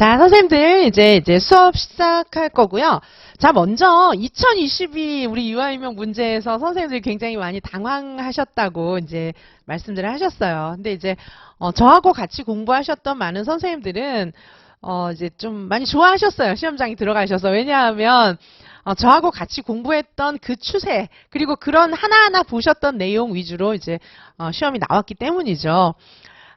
자, 선생님들 이제 이제 수업 시작할 거고요. 자, 먼저 2022 우리 유아인명 문제에서 선생님들이 굉장히 많이 당황하셨다고 이제 말씀들을 하셨어요. 근데 이제 어, 저하고 같이 공부하셨던 많은 선생님들은 어, 이제 좀 많이 좋아하셨어요. 시험장에 들어가셔서. 왜냐하면 어, 저하고 같이 공부했던 그 추세 그리고 그런 하나하나 보셨던 내용 위주로 이제 어, 시험이 나왔기 때문이죠.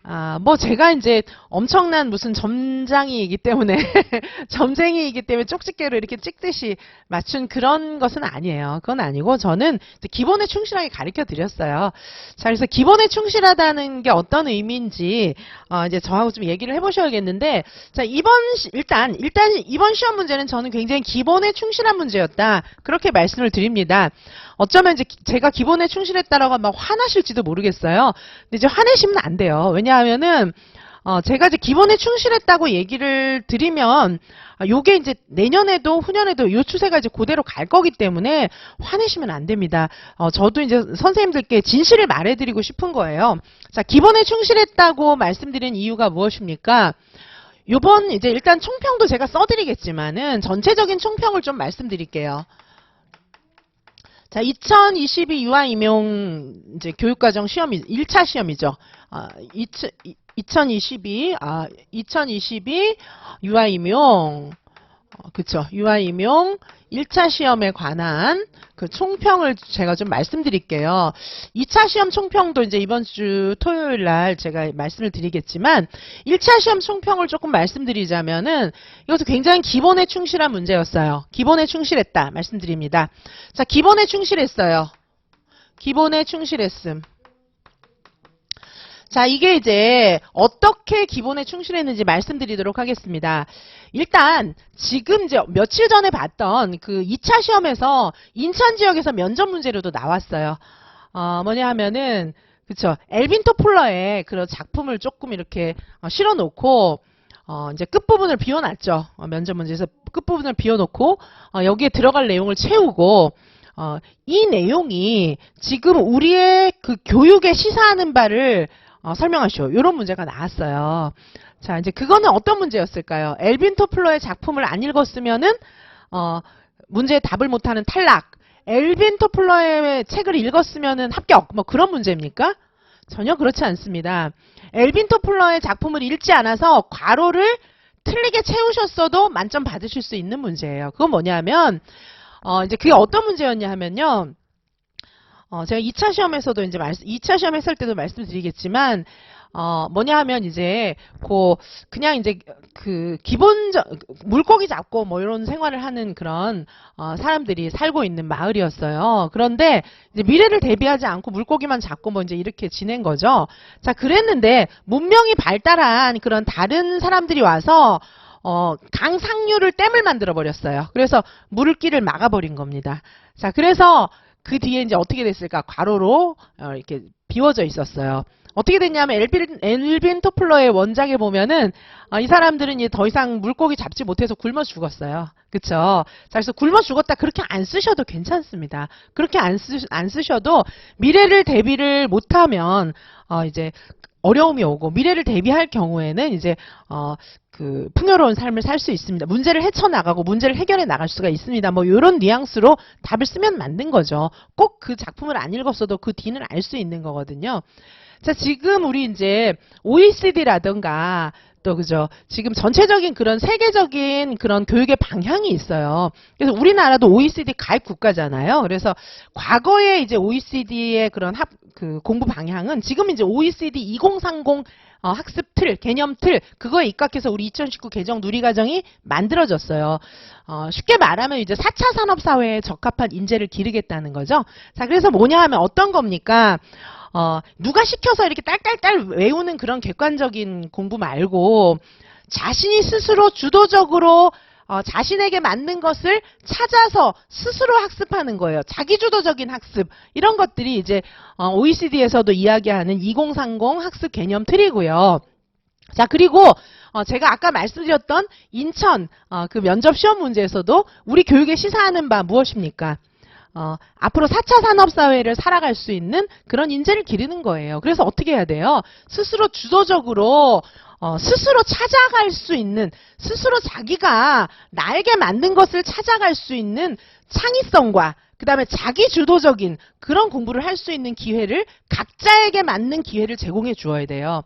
아, 뭐 제가 이제 엄청난 무슨 점장이기 때문에 점쟁이이기 때문에 쪽집게로 이렇게 찍듯이 맞춘 그런 것은 아니에요. 그건 아니고 저는 기본에 충실하게 가르쳐 드렸어요. 자, 그래서 기본에 충실하다는 게 어떤 의미인지 어, 이제 저하고 좀 얘기를 해보셔야겠는데 자 이번 시- 일단 일단 이번 시험 문제는 저는 굉장히 기본에 충실한 문제였다 그렇게 말씀을 드립니다. 어쩌면 이제 기- 제가 기본에 충실했다라고 막 화나실지도 모르겠어요. 근데 이제 화내시면 안 돼요. 왜냐하면은 어, 제가 이제 기본에 충실했다고 얘기를 드리면 아, 요게 이제 내년에도 후년에도 요 추세가 이제 그대로 갈 거기 때문에 화내시면 안 됩니다. 어, 저도 이제 선생님들께 진실을 말해드리고 싶은 거예요. 자, 기본에 충실했다고 말씀드린 이유가 무엇입니까? 요번 이제 일단 총평도 제가 써드리겠지만은 전체적인 총평을 좀 말씀드릴게요. 자, 2022 유아 임용 이제 교육과정 시험이 1차 시험이죠. 아, 2022 아, 2022 유아 임용 어, 그쵸. 유아 임용 1차 시험에 관한 그 총평을 제가 좀 말씀드릴게요. 2차 시험 총평도 이제 이번 주 토요일 날 제가 말씀을 드리겠지만 1차 시험 총평을 조금 말씀드리자면은 이것도 굉장히 기본에 충실한 문제였어요. 기본에 충실했다 말씀드립니다. 자, 기본에 충실했어요. 기본에 충실했음. 자, 이게 이제 어떻게 기본에 충실했는지 말씀드리도록 하겠습니다. 일단 지금 이제 며칠 전에 봤던 그 2차 시험에서 인천 지역에서 면접 문제로도 나왔어요. 어, 뭐냐 하면은 그쵸 엘빈 토플러의 그런 작품을 조금 이렇게 어, 실어 놓고 어, 이제 끝부분을 비워놨죠. 어, 면접 문제에서 끝부분을 비워놓고 어, 여기에 들어갈 내용을 채우고 어, 이 내용이 지금 우리의 그 교육에 시사하는 바를 어, 설명하시오. 이런 문제가 나왔어요. 자, 이제 그거는 어떤 문제였을까요? 엘빈 토플러의 작품을 안 읽었으면은 어, 문제에 답을 못하는 탈락. 엘빈 토플러의 책을 읽었으면은 합격. 뭐 그런 문제입니까? 전혀 그렇지 않습니다. 엘빈 토플러의 작품을 읽지 않아서 괄호를 틀리게 채우셨어도 만점 받으실 수 있는 문제예요. 그건 뭐냐면 어, 이제 그게 어떤 문제였냐 하면요. 어, 제가 2차 시험에서도 이제 말씀, 2차 시험 했을 때도 말씀드리겠지만, 어, 뭐냐 하면 이제, 고, 그냥 이제 그, 기본적, 물고기 잡고 뭐 이런 생활을 하는 그런, 어, 사람들이 살고 있는 마을이었어요. 그런데 이제 미래를 대비하지 않고 물고기만 잡고 뭐 이제 이렇게 지낸 거죠. 자, 그랬는데, 문명이 발달한 그런 다른 사람들이 와서, 어, 강 상류를 댐을 만들어 버렸어요. 그래서 물길을 막아버린 겁니다. 자, 그래서 그 뒤에 이제 어떻게 됐을까? 괄호로 어, 이렇게 비워져 있었어요. 어떻게 됐냐면 엘빈, 엘빈 토플러의 원작에 보면은 어, 이 사람들은 이제 더 이상 물고기 잡지 못해서 굶어 죽었어요. 그쵸? 자, 그래서 굶어 죽었다 그렇게 안 쓰셔도 괜찮습니다. 그렇게 안, 쓰, 안 쓰셔도 미래를 대비를 못하면 어, 이제 어려움이 오고 미래를 대비할 경우에는 이제 어, 그 풍요로운 삶을 살 수 있습니다. 문제를 헤쳐나가고 문제를 해결해 나갈 수가 있습니다. 뭐 이런 뉘앙스로 답을 쓰면 만든 거죠. 꼭 그 작품을 안 읽었어도 그 뒤는 알 수 있는 거거든요. 자, 지금 우리 이제 OECD라든가 또 그죠. 지금 전체적인 그런 세계적인 그런 교육의 방향이 있어요. 그래서 우리나라도 OECD 가입 국가잖아요. 그래서 과거에 이제 OECD의 그런 합, 그 공부 방향은 지금 이제 OECD 2030 어, 학습 틀, 개념 틀, 그거에 입각해서 우리 2019 개정 누리과정이 만들어졌어요. 어, 쉽게 말하면 이제 4차 산업사회에 적합한 인재를 기르겠다는 거죠. 자, 그래서 뭐냐 하면 어떤 겁니까? 어, 누가 시켜서 이렇게 딸딸딸 외우는 그런 객관적인 공부 말고 자신이 스스로 주도적으로 어, 자신에게 맞는 것을 찾아서 스스로 학습하는 거예요. 자기주도적인 학습. 이런 것들이 이제 어, OECD에서도 이야기하는 2030 학습 개념 틀이고요. 자, 그리고 어, 제가 아까 말씀드렸던 인천 어, 그 면접 시험 문제에서도 우리 교육에 시사하는 바 무엇입니까? 어, 앞으로 4차 산업사회를 살아갈 수 있는 그런 인재를 기르는 거예요. 그래서 어떻게 해야 돼요? 스스로 주도적으로 어, 스스로 찾아갈 수 있는, 스스로 자기가 나에게 맞는 것을 찾아갈 수 있는 창의성과 그 다음에 자기 주도적인 그런 공부를 할 수 있는 기회를 각자에게 맞는 기회를 제공해 주어야 돼요.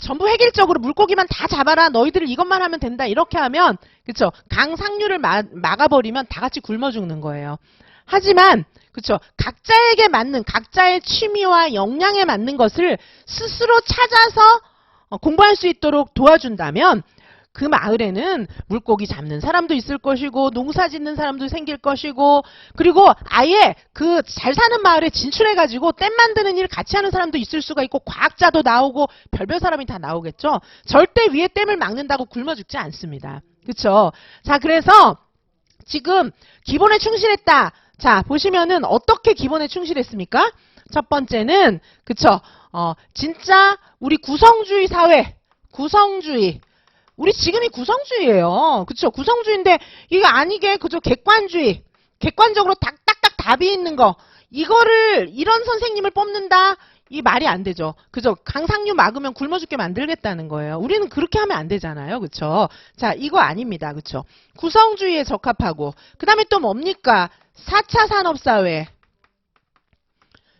전부 획일적으로 물고기만 다 잡아라 너희들 이것만 하면 된다 이렇게 하면 그쵸 강상류를 막, 막아버리면 다 같이 굶어 죽는 거예요. 하지만 그쵸 각자에게 맞는 각자의 취미와 역량에 맞는 것을 스스로 찾아서 어, 공부할 수 있도록 도와준다면 그 마을에는 물고기 잡는 사람도 있을 것이고 농사 짓는 사람도 생길 것이고 그리고 아예 그 잘 사는 마을에 진출해 가지고 댐 만드는 일 같이 하는 사람도 있을 수가 있고 과학자도 나오고 별별 사람이 다 나오겠죠. 절대 위에 댐을 막는다고 굶어 죽지 않습니다. 그렇죠? 자, 그래서 지금 기본에 충실했다. 자, 보시면은 어떻게 기본에 충실했습니까? 첫 번째는 그쵸? 어, 진짜 우리 구성주의 사회, 구성주의. 우리 지금이 구성주의예요. 그쵸? 구성주의인데 이게 아니게 그저 객관주의. 객관적으로 딱딱딱 답이 있는 거. 이거를 이런 선생님을 뽑는다. 이 말이 안 되죠. 그죠? 강상류 막으면 굶어 죽게 만들겠다는 거예요. 우리는 그렇게 하면 안 되잖아요. 그쵸? 자, 이거 아닙니다. 그쵸? 구성주의에 적합하고. 그 다음에 또 뭡니까? 4차 산업사회.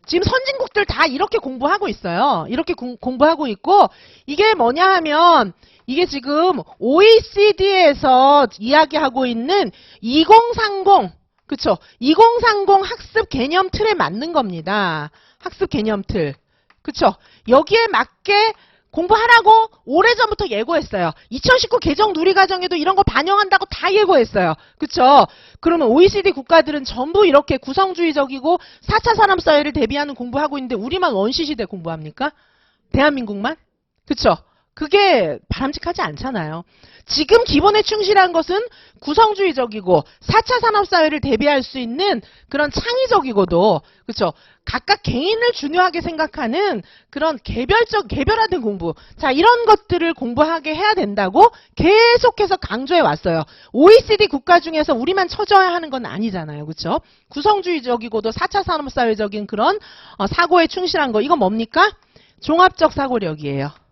지금 선진국들 다 이렇게 공부하고 있어요. 이렇게 공, 공부하고 있고, 이게 뭐냐 하면, 이게 지금 OECD에서 이야기하고 있는 2030, 그쵸? 2030 학습 개념 틀에 맞는 겁니다. 학습 개념 틀. 그쵸? 여기에 맞게 공부하라고 오래전부터 예고했어요. 2019 개정 누리과정에도 이런 거 반영한다고 다 예고했어요. 그쵸? 그러면 OECD 국가들은 전부 이렇게 구성주의적이고 4차 산업사회를 대비하는 공부하고 있는데 우리만 원시시대 공부합니까? 대한민국만? 그쵸? 그게 바람직하지 않잖아요. 지금 기본에 충실한 것은 구성주의적이고 4차 산업사회를 대비할 수 있는 그런 창의적이고도 그렇죠. 각각 개인을 중요하게 생각하는 그런 개별적 개별화된 공부. 자, 이런 것들을 공부하게 해야 된다고 계속해서 강조해 왔어요. OECD 국가 중에서 우리만 쳐줘야 하는 건 아니잖아요. 그렇죠? 구성주의적이고도 4차 산업사회적인 그런 어, 사고에 충실한 거. 이건 뭡니까? 종합적 사고력이에요.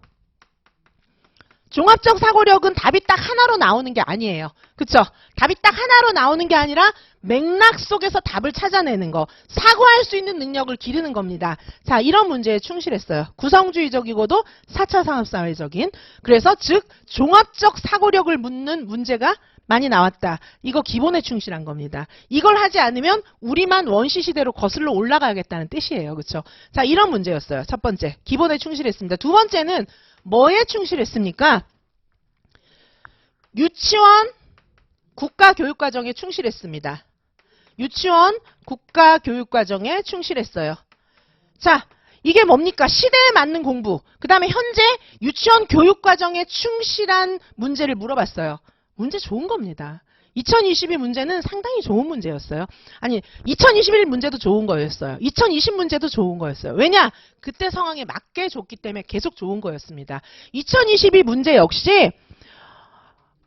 종합적 사고력은 답이 딱 하나로 나오는 게 아니에요. 그쵸? 답이 딱 하나로 나오는 게 아니라 맥락 속에서 답을 찾아내는 거. 사고할 수 있는 능력을 기르는 겁니다. 자, 이런 문제에 충실했어요. 구성주의적이고도 4차 산업사회적인. 그래서 즉, 종합적 사고력을 묻는 문제가 많이 나왔다. 이거 기본에 충실한 겁니다. 이걸 하지 않으면 우리만 원시 시대로 거슬러 올라가야겠다는 뜻이에요. 그쵸? 자, 이런 문제였어요. 첫 번째. 기본에 충실했습니다. 두 번째는 뭐에 충실했습니까? 유치원 국가교육과정에 충실했습니다. 유치원 국가교육과정에 충실했어요. 자, 이게 뭡니까? 시대에 맞는 공부. 그 다음에 현재 유치원 교육과정에 충실한 문제를 물어봤어요. 문제 좋은 겁니다. 2022 문제는 상당히 좋은 문제였어요. 아니, 2021 문제도 좋은 거였어요. 2020 문제도 좋은 거였어요. 왜냐? 그때 상황에 맞게 줬기 때문에 계속 좋은 거였습니다. 2022 문제 역시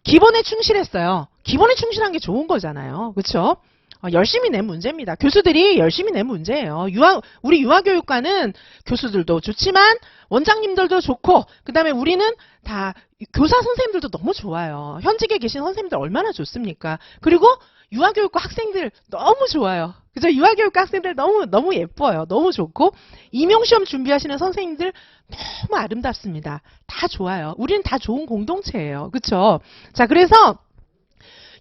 기본에 충실했어요. 기본에 충실한 게 좋은 거잖아요. 그렇죠? 어, 열심히 낸 문제입니다. 교수들이 열심히 낸 문제예요. 유아, 우리 유아교육과는 교수들도 좋지만 원장님들도 좋고 그 다음에 우리는 다 교사 선생님들도 너무 좋아요. 현직에 계신 선생님들 얼마나 좋습니까? 그리고 유아교육과 학생들 너무 좋아요. 그죠? 유아교육과 학생들 너무 너무 예뻐요. 너무 좋고 임용시험 준비하시는 선생님들 너무 아름답습니다. 다 좋아요. 우리는 다 좋은 공동체예요. 그렇죠? 자, 그래서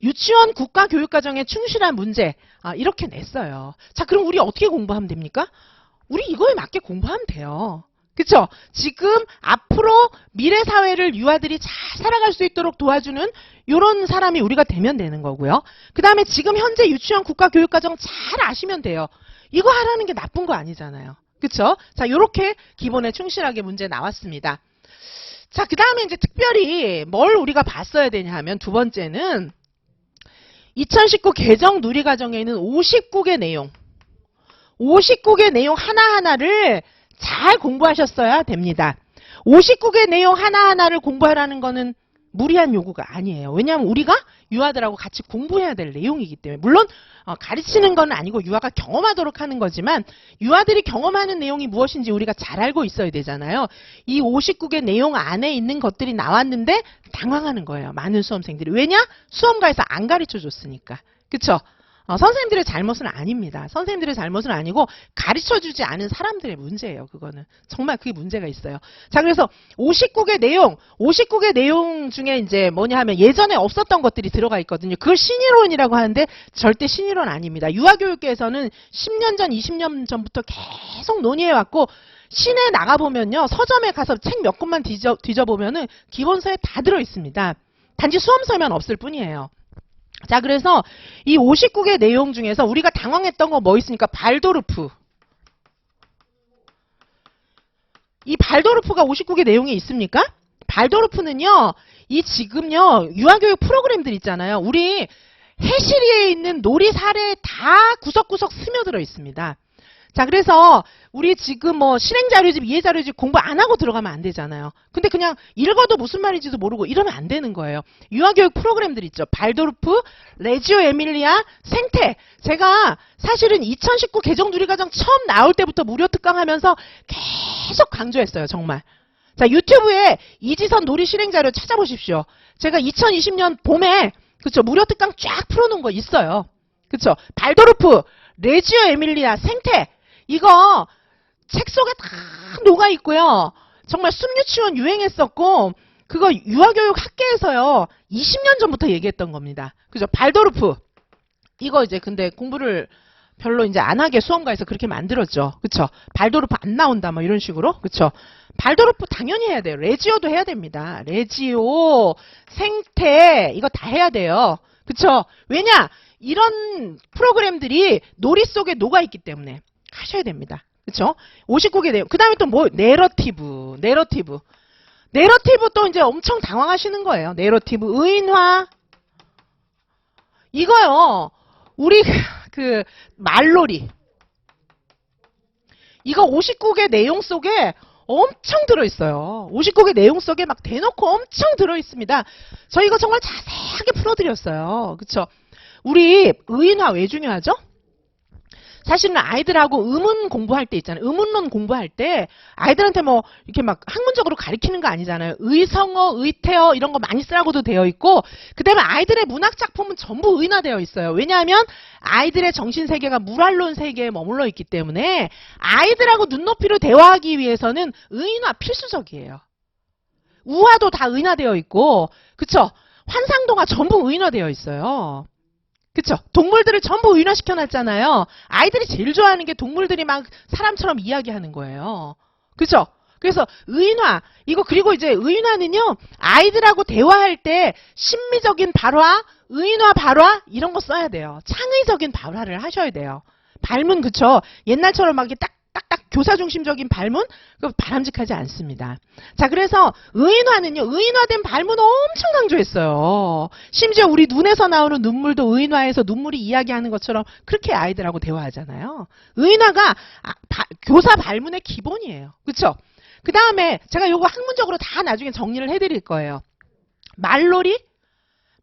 유치원 국가 교육과정에 충실한 문제 아, 이렇게 냈어요. 자, 그럼 우리 어떻게 공부하면 됩니까? 우리 이거에 맞게 공부하면 돼요. 그쵸? 지금 앞으로 미래 사회를 유아들이 잘 살아갈 수 있도록 도와주는 요런 사람이 우리가 되면 되는 거고요. 그 다음에 지금 현재 유치원 국가교육과정 잘 아시면 돼요. 이거 하라는 게 나쁜 거 아니잖아요. 그쵸? 자, 요렇게 기본에 충실하게 문제 나왔습니다. 자, 그 다음에 이제 특별히 뭘 우리가 봤어야 되냐 하면 두 번째는 2019 개정 누리과정에 있는 59개 내용, 59개 내용 하나하나를 잘 공부하셨어야 됩니다. 59개 내용 하나하나를 공부하라는 거는 무리한 요구가 아니에요. 왜냐하면 우리가 유아들하고 같이 공부해야 될 내용이기 때문에 물론 어, 가르치는 건 아니고 유아가 경험하도록 하는 거지만 유아들이 경험하는 내용이 무엇인지 우리가 잘 알고 있어야 되잖아요. 이 59개 내용 안에 있는 것들이 나왔는데 당황하는 거예요. 많은 수험생들이 왜냐? 수험가에서 안 가르쳐 줬으니까. 그쵸? 어, 선생님들의 잘못은 아닙니다. 선생님들의 잘못은 아니고 가르쳐주지 않은 사람들의 문제예요. 그거는 정말 그게 문제가 있어요. 자 그래서 59개 내용, 59개 내용 중에 이제 뭐냐 하면 예전에 없었던 것들이 들어가 있거든요. 그걸 신이론이라고 하는데 절대 신이론 아닙니다. 유아교육계에서는 10년 전, 20년 전부터 계속 논의해 왔고 시내 나가 보면요 서점에 가서 책 몇 권만 뒤져 뒤져 보면은 기본서에 다 들어 있습니다. 단지 수험서에만 없을 뿐이에요. 자, 그래서 이 59개 내용 중에서 우리가 당황했던 거 뭐 있습니까? 발도르프. 이 발도르프가 59개 내용에 있습니까? 발도르프는요, 이 지금요, 유아교육 프로그램들 있잖아요. 우리 해시리에 있는 놀이 사례 다 구석구석 스며들어 있습니다. 자, 그래서 우리 지금 뭐 실행 자료집, 이해 자료집 공부 안 하고 들어가면 안 되잖아요. 근데 그냥 읽어도 무슨 말인지도 모르고 이러면 안 되는 거예요. 유아교육 프로그램들 있죠. 발도르프, 레지오 에밀리아, 생태. 제가 사실은 2019 개정 누리과정 처음 나올 때부터 무료 특강하면서 계속 강조했어요. 정말. 자, 유튜브에 이지선 놀이 실행 자료 찾아보십시오. 제가 2020년 봄에 그쵸 무료 특강 쫙 풀어놓은 거 있어요. 그쵸 발도르프, 레지오 에밀리아, 생태 이거 책 속에 다 녹아 있고요. 정말 숨유치원 유행했었고 그거 유아교육 학계에서요 20년 전부터 얘기했던 겁니다. 그죠? 발도르프 이거 이제 근데 공부를 별로 이제 안 하게 수험가에서 그렇게 만들었죠. 그쵸? 발도르프 안 나온다 뭐 이런 식으로 그쵸? 발도르프 당연히 해야 돼요. 레지오도 해야 됩니다. 레지오, 생태 이거 다 해야 돼요. 그쵸? 왜냐? 이런 프로그램들이 놀이 속에 녹아 있기 때문에 하셔야 됩니다. 그쵸? 59개 내용. 그 다음에 또 뭐, 내러티브, 내러티브. 내러티브 또 이제 엄청 당황하시는 거예요. 내러티브, 의인화. 이거요, 우리 그, 말놀이. 이거 59개 내용 속에 엄청 들어있어요. 59개 내용 속에 막 대놓고 엄청 들어있습니다. 저희가 정말 자세하게 풀어드렸어요. 그쵸? 우리 의인화 왜 중요하죠? 사실은 아이들하고 의문 공부할 때 있잖아요. 의문론 공부할 때 아이들한테 뭐 이렇게 막 학문적으로 가리키는 거 아니잖아요. 의성어, 의태어 이런 거 많이 쓰라고도 되어 있고 그다음에 아이들의 문학 작품은 전부 의인화되어 있어요. 왜냐하면 아이들의 정신 세계가 물알론 세계에 머물러 있기 때문에 아이들하고 눈높이로 대화하기 위해서는 의인화 필수적이에요. 우화도 다 의인화되어 있고 그쵸? 환상도가 전부 의인화되어 있어요. 그쵸? 동물들을 전부 의인화시켜 놨잖아요. 아이들이 제일 좋아하는 게 동물들이 막 사람처럼 이야기하는 거예요. 그쵸? 그래서 의인화 이거 그리고 이제 의인화는요 아이들하고 대화할 때 심미적인 발화, 의인화 발화 이런 거 써야 돼요. 창의적인 발화를 하셔야 돼요. 발문 그쵸? 옛날처럼 막 이렇게 딱 교사 중심적인 발문 그 바람직하지 않습니다. 자 그래서 의인화는요 의인화된 발문 엄청 강조했어요. 심지어 우리 눈에서 나오는 눈물도 의인화해서 눈물이 이야기하는 것처럼 그렇게 아이들하고 대화하잖아요. 의인화가 아, 바- 교사 발문의 기본이에요. 그렇죠? 그 다음에 제가 요거 학문적으로 다 나중에 정리를 해드릴 거예요. 말놀이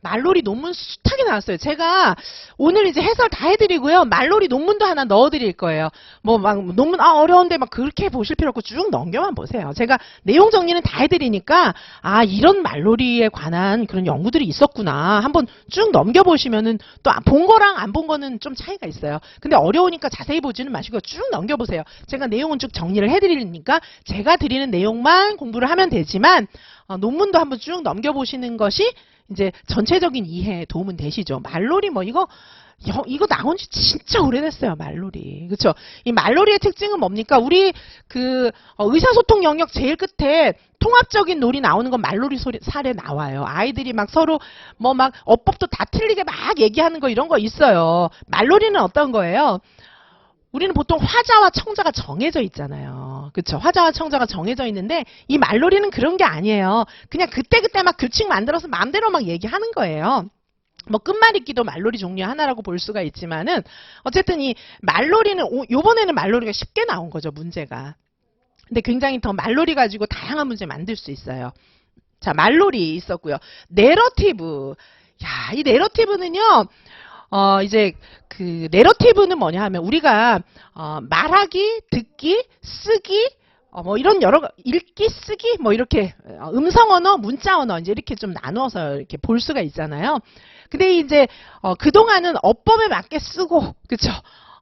말놀이 논문 숱하게 나왔어요. 제가 오늘 이제 해설 다 해드리고요. 말놀이 논문도 하나 넣어드릴 거예요. 뭐 막 논문 아 어려운데 막 그렇게 보실 필요 없고 쭉 넘겨만 보세요. 제가 내용 정리는 다 해드리니까 아 이런 말놀이에 관한 그런 연구들이 있었구나. 한번 쭉 넘겨보시면은 또 본 거랑 안 본 거는 좀 차이가 있어요. 근데 어려우니까 자세히 보지는 마시고 쭉 넘겨보세요. 제가 내용은 쭉 정리를 해드리니까 제가 드리는 내용만 공부를 하면 되지만 어, 논문도 한번 쭉 넘겨보시는 것이 이제 전체적인 이해에 도움은 되시죠. 말놀이 뭐 이거 여- 이거 나온 지 진짜 오래됐어요. 말놀이. 그렇죠? 이 말놀이의 특징은 뭡니까? 우리 그 어, 의사소통 영역 제일 끝에 통합적인 놀이 나오는 건 말놀이 소리, 사례 나와요. 아이들이 막 서로 뭐 막 어법도 다 틀리게 막 얘기하는 거 이런 거 있어요. 말놀이는 어떤 거예요? 우리는 보통 화자와 청자가 정해져 있잖아요. 그쵸? 화자와 청자가 정해져 있는데 이 말놀이는 그런 게 아니에요. 그냥 그때그때 막 규칙 만들어서 마음대로 막 얘기하는 거예요. 뭐 끝말잇기도 말놀이 종류 하나라고 볼 수가 있지만은 어쨌든 이 말놀이는 오- 요번에는 말놀이가 쉽게 나온 거죠, 문제가. 근데 굉장히 더 말놀이 가지고 다양한 문제 만들 수 있어요. 자, 말놀이 있었고요. 내러티브. 야, 이 내러티브는요. 어, 이제 그 내러티브는 뭐냐 하면 우리가 어, 말하기, 듣기, 쓰기 어, 뭐 이런 여러 가- 읽기, 쓰기 뭐 이렇게 어, 음성 언어, 문자 언어 이제 이렇게 좀 나누어서 이렇게 볼 수가 있잖아요. 근데 이제 어, 그 동안은 어법에 맞게 쓰고 그쵸?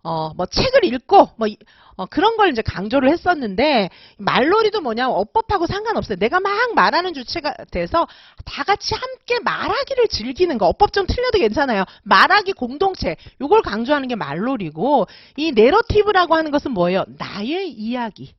어, 뭐 책을 읽고 뭐 이- 어, 그런 걸 이제 강조를 했었는데 말놀이도 뭐냐면 어법하고 상관없어요. 내가 막 말하는 주체가 돼서 다 같이 함께 말하기를 즐기는 거. 어법 좀 틀려도 괜찮아요. 말하기 공동체. 요걸 강조하는 게 말놀이고 이 내러티브라고 하는 것은 뭐예요? 나의 이야기.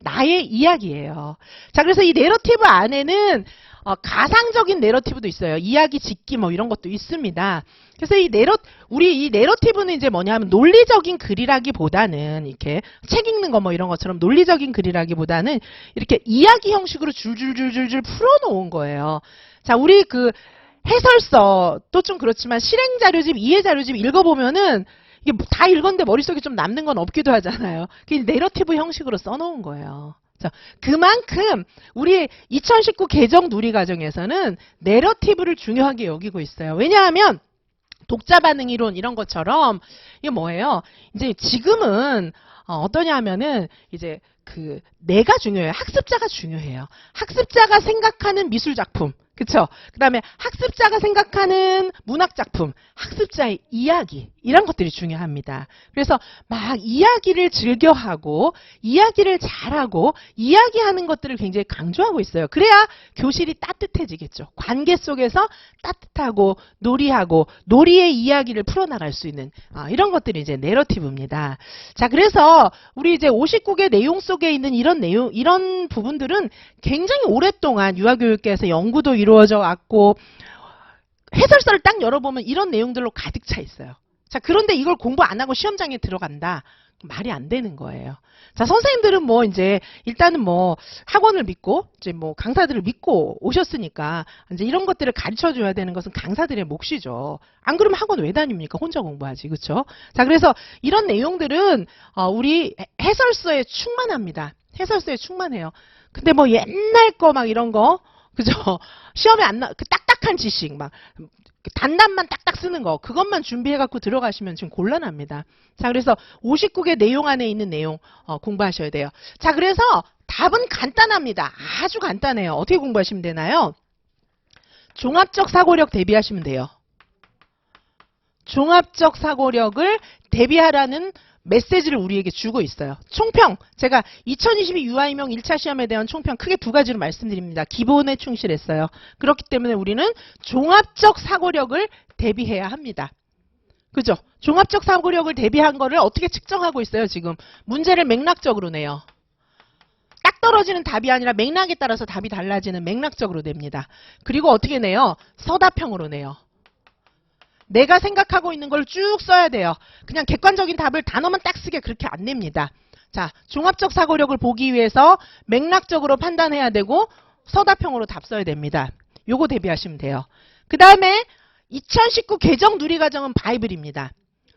나의 이야기예요. 자, 그래서 이 내러티브 안에는 어, 가상적인 내러티브도 있어요. 이야기 짓기 뭐 이런 것도 있습니다. 그래서 이 내러 우리 이 내러티브는 이제 뭐냐면 논리적인 글이라기보다는 이렇게 책 읽는 거 뭐 이런 것처럼 논리적인 글이라기보다는 이렇게 이야기 형식으로 줄줄줄줄줄 풀어놓은 거예요. 자, 우리 그 해설서 또 좀 그렇지만 실행 자료집, 이해 자료집 읽어보면은 이게 뭐다 읽었는데 머릿속에 좀 남는 건 없기도 하잖아요. 그게 내러티브 형식으로 써놓은 거예요. 자, 그만큼 우리 2019 개정 누리 과정에서는 내러티브를 중요하게 여기고 있어요. 왜냐하면 독자 반응 이론 이런 것처럼 이게 뭐예요? 이제 지금은 어, 떠냐 하면은 이제 그 내가 중요해요. 학습자가 중요해요. 학습자가 생각하는 미술 작품. 그쵸? 그 다음에 학습자가 생각하는 문학 작품, 학습자의 이야기, 이런 것들이 중요합니다. 그래서 막 이야기를 즐겨하고, 이야기를 잘하고, 이야기하는 것들을 굉장히 강조하고 있어요. 그래야 교실이 따뜻해지겠죠. 관계 속에서 따뜻하고, 놀이하고, 놀이의 이야기를 풀어나갈 수 있는, 아, 이런 것들이 이제 내러티브입니다. 자, 그래서 우리 이제 59개 내용 속에 있는 이런 내용, 이런 부분들은 굉장히 오랫동안 유아교육계에서 연구도 이루어져 왔고, 해설서를 딱 열어보면 이런 내용들로 가득 차 있어요. 자, 그런데 이걸 공부 안 하고 시험장에 들어간다? 말이 안 되는 거예요. 자, 선생님들은 뭐 이제 일단은 뭐 학원을 믿고 이제 뭐 강사들을 믿고 오셨으니까 이제 이런 것들을 가르쳐 줘야 되는 것은 강사들의 몫이죠. 안 그러면 학원 왜 다닙니까? 혼자 공부하지. 그렇죠? 자, 그래서 이런 내용들은 어, 우리 해- 해설서에 충만합니다. 해설서에 충만해요. 근데 뭐 옛날 거 막 이런 거 그죠? 시험에 안 나, 그 딱딱한 지식, 막, 그 단단만 딱딱 쓰는 거, 그것만 준비해갖고 들어가시면 지금 곤란합니다. 자, 그래서 59개 내용 안에 있는 내용, 어, 공부하셔야 돼요. 자, 그래서 답은 간단합니다. 아주 간단해요. 어떻게 공부하시면 되나요? 종합적 사고력 대비하시면 돼요. 종합적 사고력을 대비하라는 메시지를 우리에게 주고 있어요. 총평. 제가 2022 유아이명 1차 시험에 대한 총평 크게 두 가지로 말씀드립니다. 기본에 충실했어요. 그렇기 때문에 우리는 종합적 사고력을 대비해야 합니다. 그죠? 종합적 사고력을 대비한 거를 어떻게 측정하고 있어요, 지금? 문제를 맥락적으로 내요. 딱 떨어지는 답이 아니라 맥락에 따라서 답이 달라지는 맥락적으로 냅니다. 그리고 어떻게 내요? 서답형으로 내요. 내가 생각하고 있는 걸 쭉 써야 돼요. 그냥 객관적인 답을 단어만 딱 쓰게 그렇게 안 냅니다. 자, 종합적 사고력을 보기 위해서 맥락적으로 판단해야 되고 서답형으로 답 써야 됩니다. 요거 대비하시면 돼요. 그 다음에 2019 개정 누리과정은 바이블입니다.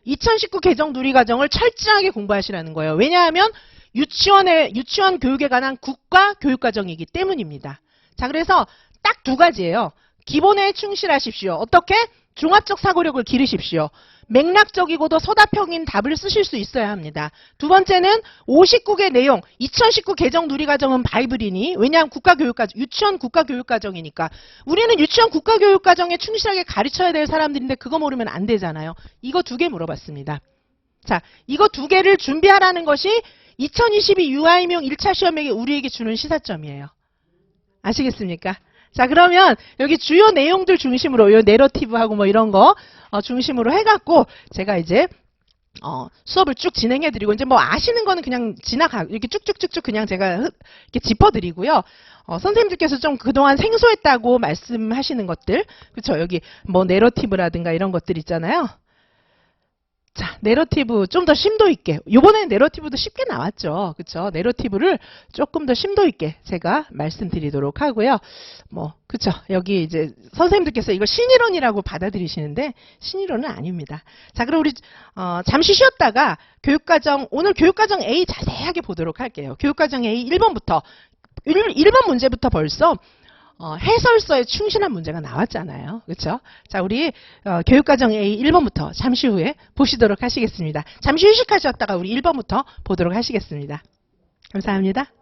2019 개정 누리과정을 철저하게 공부하시라는 거예요. 왜냐하면 유치원의 유치원 교육에 관한 국가 교육과정이기 때문입니다. 자, 그래서 딱 두 가지예요. 기본에 충실하십시오. 어떻게? 종합적 사고력을 기르십시오. 맥락적이고도 서답형인 답을 쓰실 수 있어야 합니다. 두 번째는 59개 내용, 2019 개정 누리과정은 바이블이니, 왜냐하면 국가교육과정, 유치원 국가교육과정이니까. 우리는 유치원 국가교육과정에 충실하게 가르쳐야 될 사람들인데 그거 모르면 안 되잖아요. 이거 두 개 물어봤습니다. 자, 이거 두 개를 준비하라는 것이 2022 유아이명 1차 시험에게 우리에게 주는 시사점이에요. 아시겠습니까? 자, 그러면 여기 주요 내용들 중심으로 요 내러티브하고 뭐 이런 거 어, 중심으로 해갖고 제가 이제 어, 수업을 쭉 진행해드리고 이제 뭐 아시는 거는 그냥 지나가 이렇게 쭉쭉쭉쭉 그냥 제가 흐- 이렇게 짚어드리고요. 어, 선생님들께서 좀 그동안 생소했다고 말씀하시는 것들, 그렇죠? 여기 뭐 내러티브라든가 이런 것들 있잖아요. 자, 내러티브 좀 더 심도 있게. 요번에는 내러티브도 쉽게 나왔죠. 그쵸? 내러티브를 조금 더 심도 있게 제가 말씀드리도록 하고요. 뭐, 그쵸? 여기 이제 선생님들께서 이걸 신이론이라고 받아들이시는데 신이론은 아닙니다. 자, 그럼 우리 어, 잠시 쉬었다가 교육과정 오늘 교육과정 A 자세하게 보도록 할게요. 교육과정 A 1번부터 1, 번 문제부터 벌써 어, 해설서에 충실한 문제가 나왔잖아요. 그렇죠? 자, 우리 어, 교육과정 A 1번부터 잠시 후에 보시도록 하시겠습니다. 잠시 휴식하셨다가 우리 1번부터 보도록 하시겠습니다. 감사합니다.